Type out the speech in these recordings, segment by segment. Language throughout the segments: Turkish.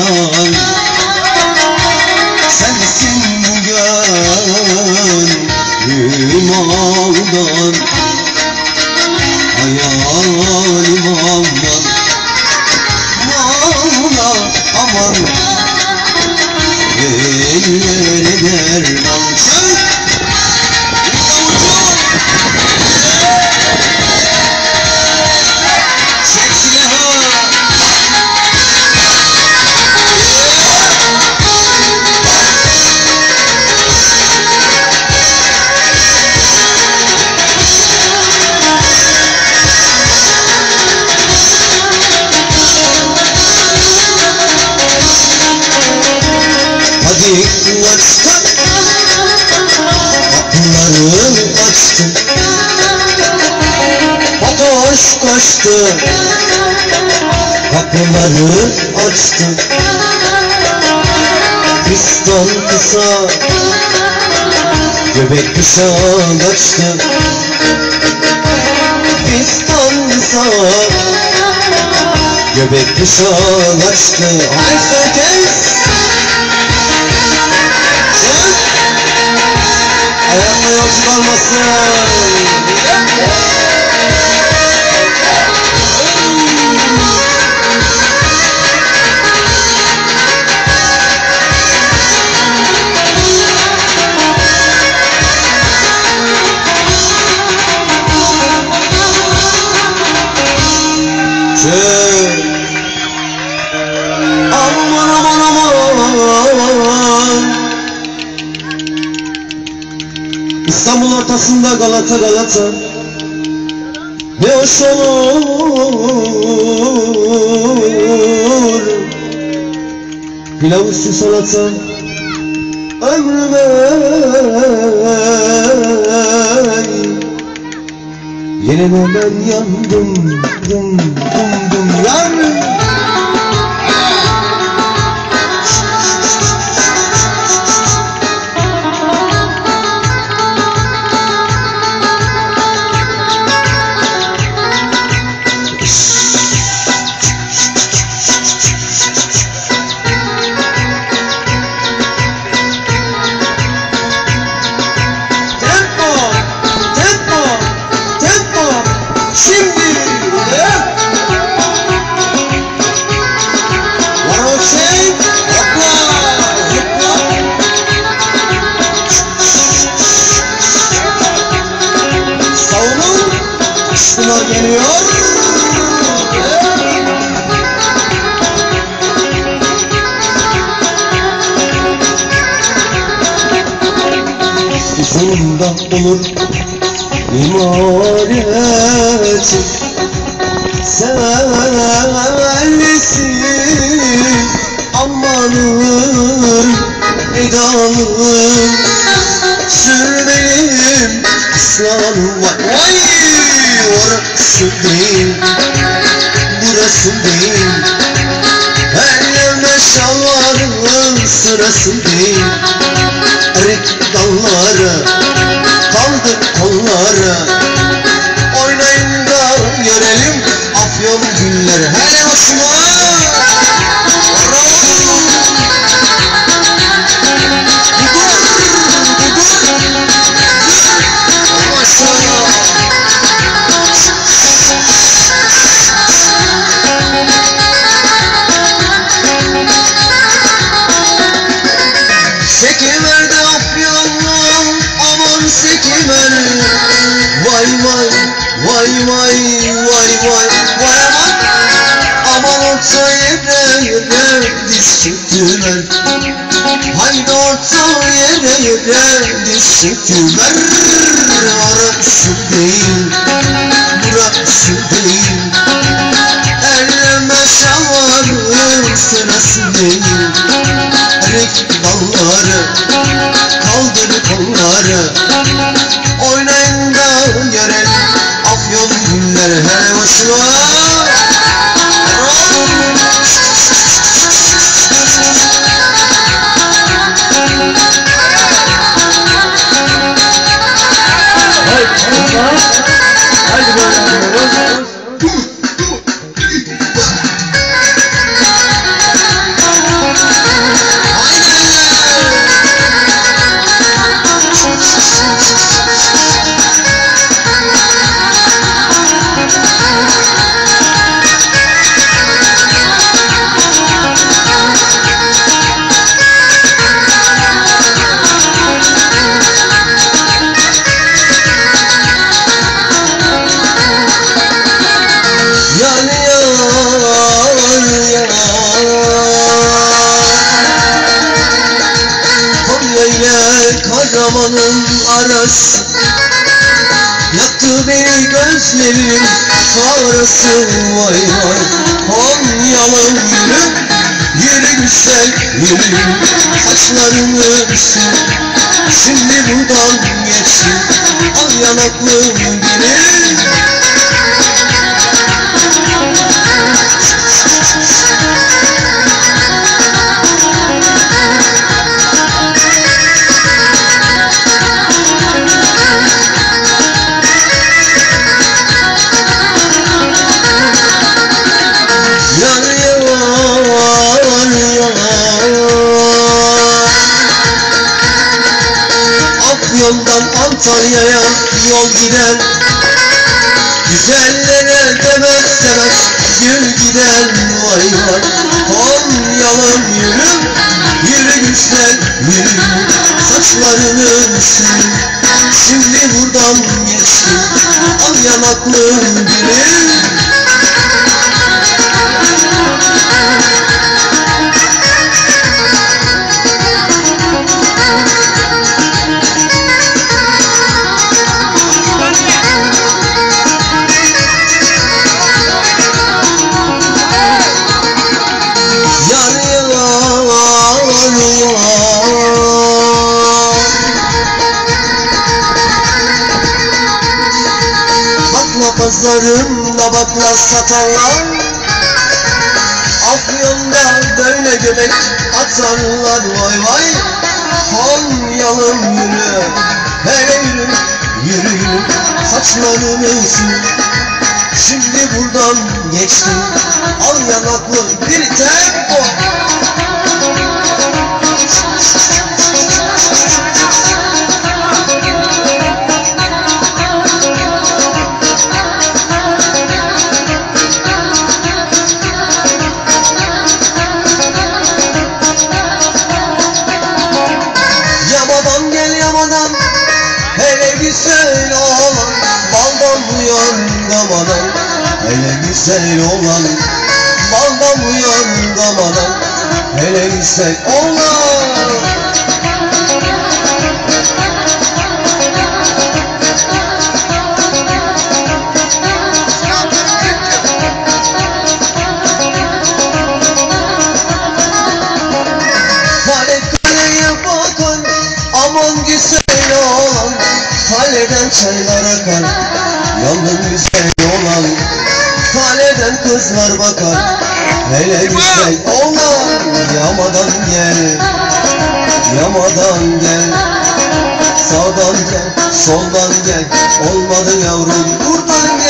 Oh. Koştu Kapıları açtım Piston kısa. Göbek kısa kaçtı Piston kısa. Göbek kısa Herkes herkes Ayakta yolcu kalmasın. İstanbul ortasında Galata Galata. Ne hoş olur. Pilav üstü salata. Ömrüme Yenine ben yandım. Dum dum dum yandım Uzun da olur imareti Seversin amanın edalım Sür benim İslam'ım var Vay! Orası değil Burası değil. Her yerde şalvarın sırası değil dalları Kaldır kolları Oynayın da görelim Afyon günleri. Hele Osman Bravo sekimer Vay vay vay vay vay vay vay. Aman Aman orta yere yere diz çöktüler Haydi orta yere yere diz çöktüler Orası değil yaş Yaktı beni gözlerin Sonrası vay vay. Konyalım yürü Yürü güzel yürü. Saçlarını sil Şimdi buradan geçsin. Al yanaklım gibi Sil Şimdi buradan geçsin Al yanaklı gülüm Bakla pazarında bakla satarlar Afyon'da böyle göbek atarlar. Vay vay Konyalım yürü. Hele yürü yürü yürü. Saçlarını sil Şimdi buradan geçti Al yanaklı bir tempo gamadan Hele güzel olan Baldan uyan gamadan Hele güzel olan Kızlar bakar. hele güzel olan Yamadan gel. Yamadan gel. Sağdan gel soldan gel. Olmadı yavrum. Buradan gel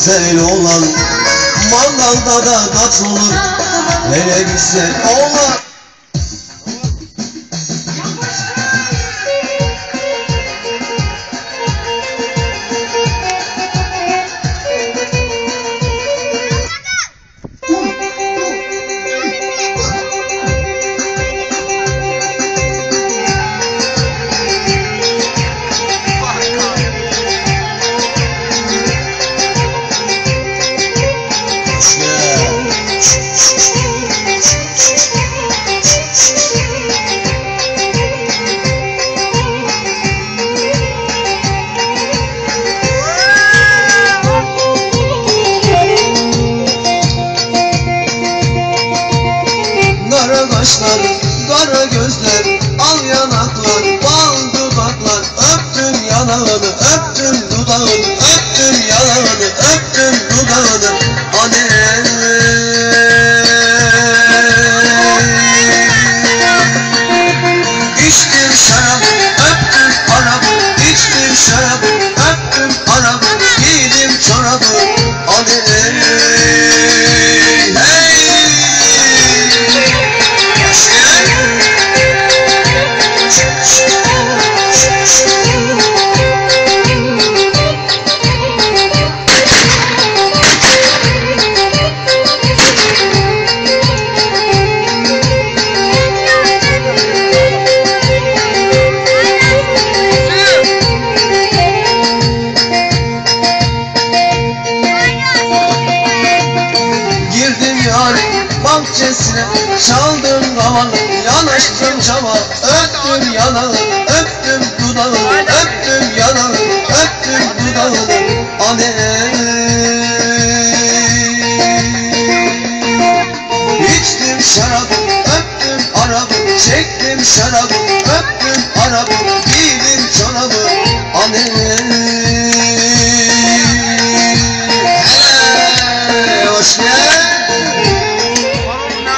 güzel olan Mangalda da kaç olur. Hele güzel olan kara gözler, al yanaklar, bal dudaklar Öptüm yanağını, öptüm dudağını, öptüm yanağını, öptüm dudağını. Anne İçtim şarap, öptüm arabı, içtim şarap, öptüm arabı, giydim çorabı